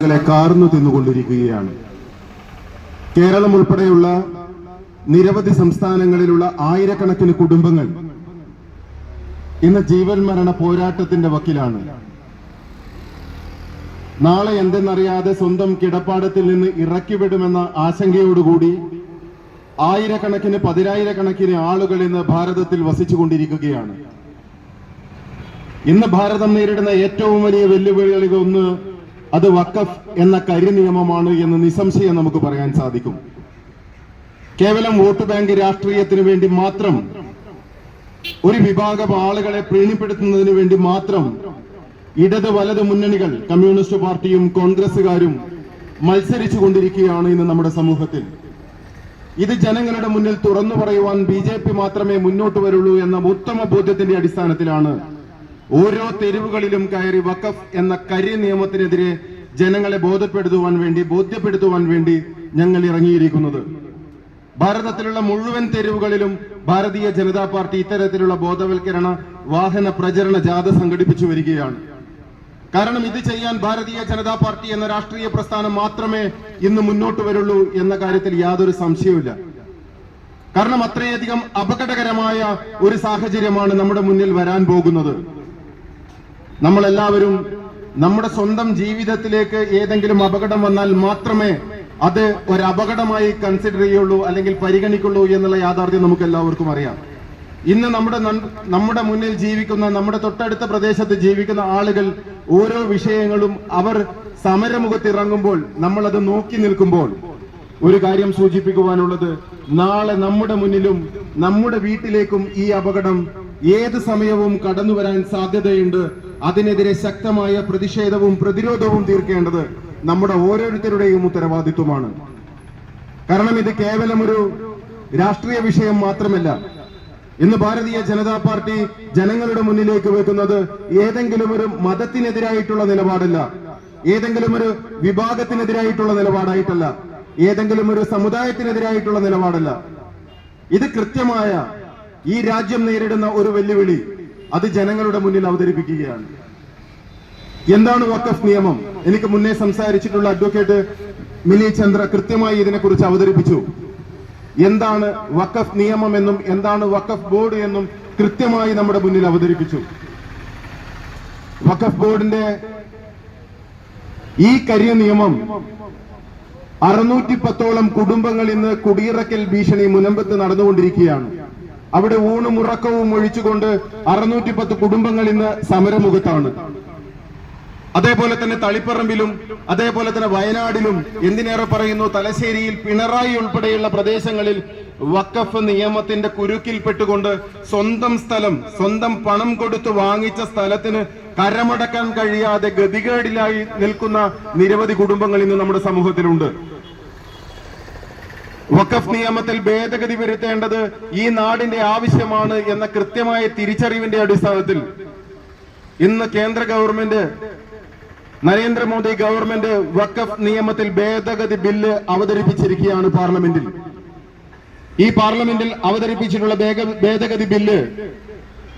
കാർന്നു തിന്നുകൊണ്ടിരിക്കുകയാണ്. കേരളം ഉൾപ്പെടെയുള്ള നിരവധി സംസ്ഥാനങ്ങളിലുള്ള ആയിരക്കണക്കിന് കുടുംബങ്ങൾ ഇന്ന് ജീവൻ മരണ പോരാട്ടത്തിന്റെ വക്കിലാണ്. നാളെ എന്തെന്നറിയാതെ സ്വന്തം കിടപ്പാടത്തിൽ നിന്ന് ഇറക്കിവിടുമെന്ന ആശങ്കയോടുകൂടി ആയിരക്കണക്കിന് പതിനായിരക്കണക്കിന് ആളുകൾ ഇന്ന് ഭാരതത്തിൽ വസിച്ചുകൊണ്ടിരിക്കുകയാണ്. ഇന്ന് ഭാരതം നേരിടുന്ന ഏറ്റവും വലിയ വെല്ലുവിളികളിൽ ഒന്ന് അത് വക്കഫ് എന്ന കരി നിയമമാണ് എന്ന് നിസ്സംശയം നമുക്ക് പറയാൻ സാധിക്കും. കേവലം വോട്ട് ബാങ്ക് രാഷ്ട്രീയത്തിന് വേണ്ടി മാത്രം ഒരു വിഭാഗം ആളുകളെ പ്രീണിപ്പെടുത്തുന്നതിന് വേണ്ടി മാത്രം ഇടത് വലത് മുന്നണികൾ കമ്മ്യൂണിസ്റ്റ് പാർട്ടിയും കോൺഗ്രസുകാരും മത്സരിച്ചു കൊണ്ടിരിക്കുകയാണ് ഇന്ന് നമ്മുടെ സമൂഹത്തിൽ. ഇത് ജനങ്ങളുടെ മുന്നിൽ തുറന്നു പറയുവാൻ ബി മാത്രമേ മുന്നോട്ട് വരുള്ളൂ എന്ന ഉത്തമ ബോധ്യത്തിന്റെ അടിസ്ഥാനത്തിലാണ് ഓരോ തെരുവുകളിലും കയറി വഖഫ് എന്ന കരി നിയമത്തിനെതിരെ ജനങ്ങളെ ബോധപ്പെടുത്തുവാൻ വേണ്ടി ബോധ്യപ്പെടുത്തുവാൻ വേണ്ടി ഞങ്ങൾ ഇറങ്ങിയിരിക്കുന്നത്. ഭാരതത്തിലുള്ള മുഴുവൻ തെരുവുകളിലും ഭാരതീയ ജനതാ പാർട്ടി ഇത്തരത്തിലുള്ള ബോധവൽക്കരണ വാഹന പ്രചരണ ജാഥ സംഘടിപ്പിച്ചു വരികയാണ്. കാരണം ഇത് ചെയ്യാൻ ഭാരതീയ ജനതാ പാർട്ടി എന്ന രാഷ്ട്രീയ പ്രസ്ഥാനം മാത്രമേ ഇന്ന് മുന്നോട്ട് വരുള്ളൂ എന്ന കാര്യത്തിൽ യാതൊരു സംശയവുമില്ല. കാരണം അത്രയധികം അപകടകരമായ ഒരു സാഹചര്യമാണ് നമ്മുടെ മുന്നിൽ വരാൻ പോകുന്നത്. നമ്മളെല്ലാവരും നമ്മുടെ സ്വന്തം ജീവിതത്തിലേക്ക് ഏതെങ്കിലും അപകടം വന്നാൽ മാത്രമേ അത് ഒരു അപകടമായി കൺസിഡർ ചെയ്യുള്ളൂ അല്ലെങ്കിൽ പരിഗണിക്കുള്ളൂ എന്നുള്ള യാഥാർത്ഥ്യം നമുക്ക് എല്ലാവർക്കും അറിയാം. ഇന്ന് നമ്മുടെ നമ്മുടെ മുന്നിൽ ജീവിക്കുന്ന നമ്മുടെ തൊട്ടടുത്ത പ്രദേശത്ത് ജീവിക്കുന്ന ആളുകൾ ഓരോ വിഷയങ്ങളും അവർ സമരമുഖത്തിറങ്ങുമ്പോൾ നമ്മൾ അത് നോക്കി നിൽക്കുമ്പോൾ ഒരു കാര്യം സൂചിപ്പിക്കുവാനുള്ളത് നാളെ നമ്മുടെ മുന്നിലും നമ്മുടെ വീട്ടിലേക്കും ഈ അപകടം ഏത് സമയവും കടന്നു വരാൻ സാധ്യതയുണ്ട് അതിനെതിരെ ശക്തമായ പ്രതിഷേധവും പ്രതിരോധവും തീർക്കേണ്ടത് നമ്മുടെ ഓരോരുത്തരുടെയും ഉത്തരവാദിത്വമാണ്. കാരണം ഇത് കേവലം ഒരു രാഷ്ട്രീയ വിഷയം മാത്രമല്ല. ഇന്ന് ഭാരതീയ ജനതാ പാർട്ടി ജനങ്ങളുടെ മുന്നിലേക്ക് വെക്കുന്നത് ഏതെങ്കിലും ഒരു മതത്തിനെതിരായിട്ടുള്ള നിലപാടല്ല. ഏതെങ്കിലും ഒരു വിഭാഗത്തിനെതിരായിട്ടുള്ള നിലപാടായിട്ടല്ല. ഏതെങ്കിലും ഒരു സമുദായത്തിനെതിരായിട്ടുള്ള നിലപാടല്ല. ഇത് കൃത്യമായ ഈ രാജ്യം നേരിടുന്ന ഒരു വെല്ലുവിളി. അത് ജനങ്ങളുടെ മുന്നിൽ അവതരിപ്പിക്കുകയാണ്. എന്താണ് വഖഫ് നിയമം? എനിക്ക് മുന്നേ സംസാരിച്ചിട്ടുള്ള അഡ്വക്കേറ്റ് മിനി ചന്ദ്ര കൃത്യമായി ഇതിനെക്കുറിച്ച് അവതരിപ്പിച്ചു. എന്താണ് വഖഫ് നിയമം എന്നും എന്താണ് വഖഫ് ബോർഡ് എന്നും കൃത്യമായി നമ്മുടെ മുന്നിൽ അവതരിപ്പിച്ചു. വഖഫ് ബോർഡിന്റെ ഈ കരിയ നിയമം അറുന്നൂറ്റി പത്തോളം കുടുംബങ്ങൾ ഇന്ന് കുടിയിറക്കൽ ഭീഷണി മുനമ്പത്ത് നടന്നുകൊണ്ടിരിക്കുകയാണ്. അവിടെ ഊണും ഉറക്കവും ഒഴിച്ചുകൊണ്ട് അറുന്നൂറ്റി പത്ത് കുടുംബങ്ങൾ ഇന്ന് സമരമുഖത്താണ്. അതേപോലെ തന്നെ തളിപ്പറമ്പിലും അതേപോലെ തന്നെ വയനാടിലും എന്തിനേറെ പറയുന്നു തലശ്ശേരിയിൽ പിണറായി ഉൾപ്പെടെയുള്ള പ്രദേശങ്ങളിൽ വക്കഫ് നിയമത്തിന്റെ കുരുക്കിൽപ്പെട്ടുകൊണ്ട് സ്വന്തം സ്ഥലം സ്വന്തം പണം കൊടുത്ത് വാങ്ങിച്ച സ്ഥലത്തിന് കരമടക്കാൻ കഴിയാതെ ഗതികേടിലായി നിൽക്കുന്ന നിരവധി കുടുംബങ്ങൾ ഇന്ന് നമ്മുടെ സമൂഹത്തിലുണ്ട്. വഖഫ് നിയമത്തിൽ ഭേദഗതി വരുത്തേണ്ടത് ഈ നാടിന്റെ ആവശ്യമാണ് എന്ന കൃത്യമായ തിരിച്ചറിവിന്റെ അടിസ്ഥാനത്തിൽ ഇന്ന് കേന്ദ്ര ഗവൺമെന്റ് നരേന്ദ്രമോദി ഗവൺമെന്റ് വഖഫ് നിയമത്തിൽ ഭേദഗതി ബില്ല് അവതരിപ്പിച്ചിരിക്കുകയാണ് പാർലമെന്റിൽ. ഈ പാർലമെന്റിൽ അവതരിപ്പിച്ചിട്ടുള്ള ഭേദഗതി ബില്ല്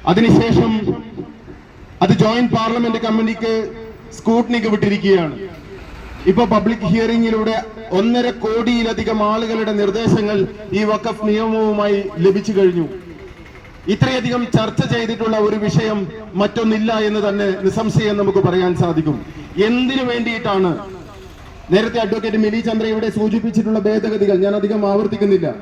അതിനുശേഷം അത് ജോയിന്റ് പാർലമെന്റ് കമ്മിറ്റിക്ക് സ്കൂട്ടിനിക്ക് വിട്ടിരിക്കുകയാണ്. ഇപ്പൊ പബ്ലിക് ഹിയറിംഗിലൂടെ ഒന്നര കോടിയിലധികം ആളുകളുടെ നിർദ്ദേശങ്ങൾ ഈ വഖഫ് നിയമവുമായി ലഭിച്ചു കഴിഞ്ഞു. ഇത്രയധികം ചർച്ച ചെയ്തിട്ടുള്ള ഒരു വിഷയം മറ്റൊന്നില്ല എന്ന് തന്നെ നിസംശയം നമുക്ക് പറയാൻ സാധിക്കും. എന്തിനു വേണ്ടിയിട്ടാണ്? നേരത്തെ അഡ്വക്കേറ്റ് മിനി ചന്ദ്ര ഇവിടെ സൂചിപ്പിച്ചിട്ടുള്ള ഭേദഗതികൾ ഞാൻ അധികം ആവർത്തിക്കുന്നില്ല.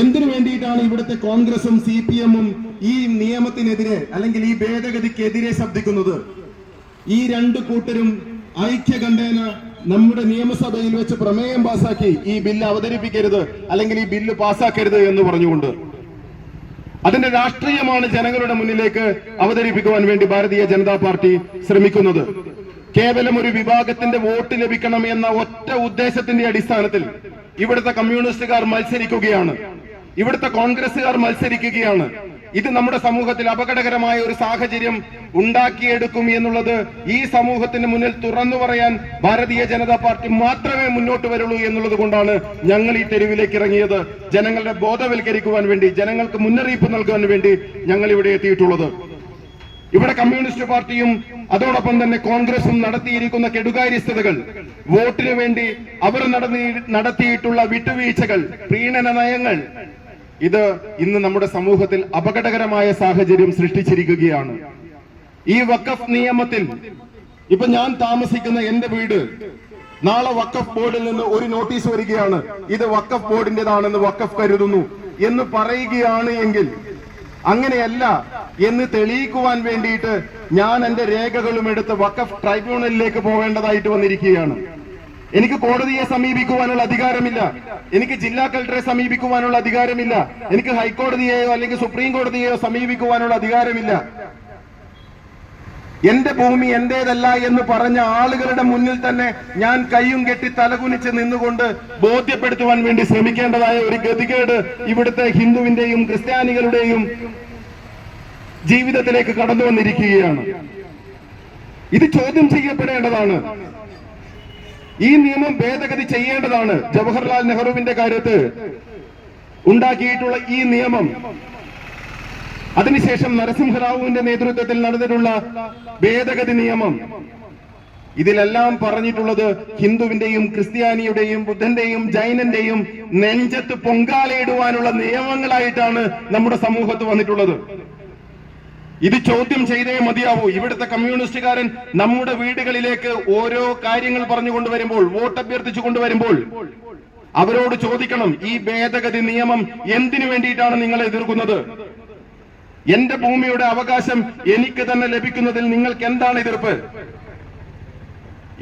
എന്തിനു വേണ്ടിയിട്ടാണ് ഇവിടുത്തെ കോൺഗ്രസും സി പി എമ്മും ഈ നിയമത്തിനെതിരെ അല്ലെങ്കിൽ ഈ ഭേദഗതിക്കെതിരെ ശബ്ദിക്കുന്നത്? ഈ രണ്ട് കൂട്ടരും ഐക്യകണ്ഠേന നമ്മുടെ നിയമസഭയിൽ വെച്ച് പ്രമേയം പാസാക്കി ഈ ബില്ല് അവതരിപ്പിക്കരുത് അല്ലെങ്കിൽ ഈ ബില്ല് പാസാക്കരുത് എന്ന് പറഞ്ഞുകൊണ്ട്. അതിന്റെ രാഷ്ട്രീയമാണ് ജനങ്ങളുടെ മുന്നിലേക്ക് അവതരിപ്പിക്കുവാൻ വേണ്ടി ഭാരതീയ ജനതാ പാർട്ടി ശ്രമിക്കുന്നത്. കേവലം ഒരു വിഭാഗത്തിന്റെ വോട്ട് ലഭിക്കണം എന്ന ഒറ്റ ഉദ്ദേശത്തിന്റെ അടിസ്ഥാനത്തിൽ ഇവിടുത്തെ കമ്മ്യൂണിസ്റ്റുകാർ മത്സരിക്കുകയാണ്. ഇവിടുത്തെ കോൺഗ്രസുകാർ മത്സരിക്കുകയാണ്. ഇത് നമ്മുടെ സമൂഹത്തിൽ അപകടകരമായ ഒരു സാഹചര്യം ഉണ്ടാക്കിയെടുക്കും എന്നുള്ളത് ഈ സമൂഹത്തിന് മുന്നിൽ തുറന്നു പറയാൻ ഭാരതീയ ജനതാ പാർട്ടി മാത്രമേ മുന്നോട്ട് വരുള്ളൂ എന്നുള്ളത് കൊണ്ടാണ് ഞങ്ങൾ ഈ തെരുവിലേക്ക് ഇറങ്ങിയത്. ജനങ്ങളുടെ ബോധവൽക്കരിക്കുവാൻ വേണ്ടി ജനങ്ങൾക്ക് മുന്നറിയിപ്പ് നൽകാൻ വേണ്ടി ഞങ്ങൾ ഇവിടെ എത്തിയിട്ടുള്ളത്. ഇവിടെ കമ്മ്യൂണിസ്റ്റ് പാർട്ടിയും അതോടൊപ്പം തന്നെ കോൺഗ്രസും നടത്തിയിരിക്കുന്ന കെടുകാര്യസ്ഥതകൾ വോട്ടിനു വേണ്ടി അവർ നടത്തിയിട്ടുള്ള വിട്ടുവീഴ്ചകൾ പ്രീണന നയങ്ങൾ ഇത് ഇന്ന് നമ്മുടെ സമൂഹത്തിൽ അപകടകരമായ സാഹചര്യം സൃഷ്ടിച്ചിരിക്കുകയാണ്. ഈ വഖഫ് നിയമത്തിൽ ഇപ്പൊ ഞാൻ താമസിക്കുന്ന എന്റെ വീട് നാളെ വഖഫ് ബോർഡിൽ നിന്ന് ഒരു നോട്ടീസ് വരികയാണ്. ഇത് വഖഫ് ബോർഡിന്റേതാണെന്ന് വഖഫ് കരുതുന്നു എന്ന് പറയുകയാണ് എങ്കിൽ അങ്ങനെയല്ല എന്ന് തെളിയിക്കുവാൻ വേണ്ടിയിട്ട് ഞാൻ എന്റെ രേഖകളും എടുത്ത് വഖഫ് ട്രൈബ്യൂണലിലേക്ക് പോകേണ്ടതായിട്ട് വന്നിരിക്കുകയാണ്. എനിക്ക് കോടതിയെ സമീപിക്കുവാനുള്ള അധികാരമില്ല. എനിക്ക് ജില്ലാ കളക്ടറെ സമീപിക്കുവാനുള്ള അധികാരമില്ല. എനിക്ക് ഹൈക്കോടതിയെയോ അല്ലെങ്കിൽ സുപ്രീം കോടതിയെയോ സമീപിക്കുവാനുള്ള അധികാരമില്ല. എന്റെ ഭൂമി എന്റേതല്ല എന്ന് പറഞ്ഞ ആളുകളുടെ മുന്നിൽ തന്നെ ഞാൻ കൈയും കെട്ടി തലകുനിച്ച് നിന്നുകൊണ്ട് ബോധ്യപ്പെടുത്തുവാൻ വേണ്ടി ശ്രമിക്കേണ്ടതായ ഒരു ഗതികേട് ഇവിടുത്തെ ഹിന്ദുവിന്റെയും ക്രിസ്ത്യാനികളുടെയും ജീവിതത്തിലേക്ക് കടന്നു വന്നിരിക്കുകയാണ്. ഇത് ചോദ്യം ചെയ്യപ്പെടേണ്ടതാണ്. ഈ നിയമം ഭേദഗതി ചെയ്യേണ്ടതാണ്. ജവഹർലാൽ നെഹ്റുവിന്റെ കാര്യത്ത് ഉണ്ടാക്കിയിട്ടുള്ള ഈ നിയമം. അതിനുശേഷം നരസിംഹറാവുവിന്റെ നേതൃത്വത്തിൽ നടന്നിട്ടുള്ള ഭേദഗതി നിയമം. ഇതിലെല്ലാം പറഞ്ഞിട്ടുള്ളത് ഹിന്ദുവിന്റെയും ക്രിസ്ത്യാനിയുടെയും ബുദ്ധന്റെയും ജൈനന്റെയും നെഞ്ചത്ത് പൊങ്കാലയിടുവാനുള്ള നിയമങ്ങളായിട്ടാണ് നമ്മുടെ സമൂഹത്ത് വന്നിട്ടുള്ളത്. ഇത് ചോദ്യം ചെയ്തേ മതിയാവൂ. ഇവിടുത്തെ കമ്മ്യൂണിസ്റ്റുകാരൻ നമ്മുടെ വീടുകളിലേക്ക് ഓരോ കാര്യങ്ങൾ പറഞ്ഞു കൊണ്ടുവരുമ്പോൾ വോട്ട് അഭ്യർത്ഥിച്ചു കൊണ്ടുവരുമ്പോൾ അവരോട് ചോദിക്കണം ഈ ഭേദഗതി നിയമം എന്തിനു വേണ്ടിയിട്ടാണ് നിങ്ങൾ എതിർക്കുന്നത്? എന്റെ ഭൂമിയുടെ അവകാശം എനിക്ക് തന്നെ ലഭിക്കുന്നതിൽ നിങ്ങൾക്ക് എന്താണ് എതിർപ്പ്?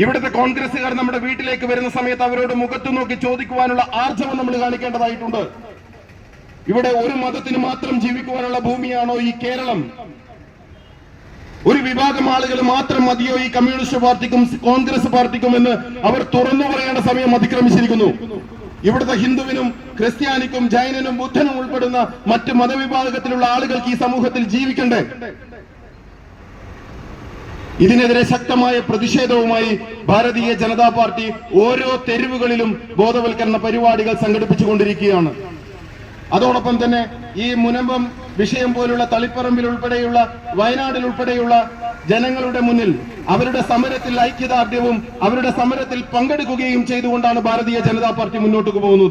ഇവിടുത്തെ കോൺഗ്രസുകാർ നമ്മുടെ വീട്ടിലേക്ക് വരുന്ന സമയത്ത് അവരോട് മുഖത്തു നോക്കി ചോദിക്കുവാനുള്ള ആർജവം നമ്മൾ കാണിക്കേണ്ടതായിട്ടുണ്ട്. ഇവിടെ ഒരു മതത്തിന് മാത്രം ജീവിക്കുവാനുള്ള ഭൂമിയാണോ ഈ കേരളം? ഒരു വിഭാഗം ആളുകൾ മാത്രം മതിയോ ഈ കമ്മ്യൂണിസ്റ്റ് പാർട്ടിക്കും കോൺഗ്രസ് പാർട്ടിക്കും എന്ന് അവർ തുറന്നു പറയേണ്ട സമയം അതിക്രമിച്ചിരിക്കുന്നു. ഇവിടുത്തെ ഹിന്ദുവിനും ക്രിസ്ത്യാനിക്കും ജൈനനും ബുദ്ധനും ഉൾപ്പെടുന്ന മറ്റ് മതവിഭാഗത്തിലുള്ള ആളുകൾക്ക് ഈ സമൂഹത്തിൽ ജീവിക്കണ്ടേ? ഇതിനെതിരെ ശക്തമായ പ്രതിഷേധവുമായി ഭാരതീയ ജനതാ പാർട്ടി ഓരോ തെരുവുകളിലും ബോധവൽക്കരണ പരിപാടികൾ സംഘടിപ്പിച്ചുകൊണ്ടിരിക്കുകയാണ്. അതോടൊപ്പം തന്നെ ഈ മുനമ്പം വിഷയം പോലുള്ള തളിപ്പറമ്പിൽ ഉൾപ്പെടെയുള്ള വയനാടിൽ ഉൾപ്പെടെയുള്ള ജനങ്ങളുടെ മുന്നിൽ അവരുടെ സമരത്തിൽ ഐക്യദാർഢ്യവും അവരുടെ സമരത്തിൽ പങ്കെടുക്കുകയും ചെയ്തുകൊണ്ടാണ് ഭാരതീയ ജനതാ പാർട്ടി മുന്നോട്ട് പോകുന്നത്.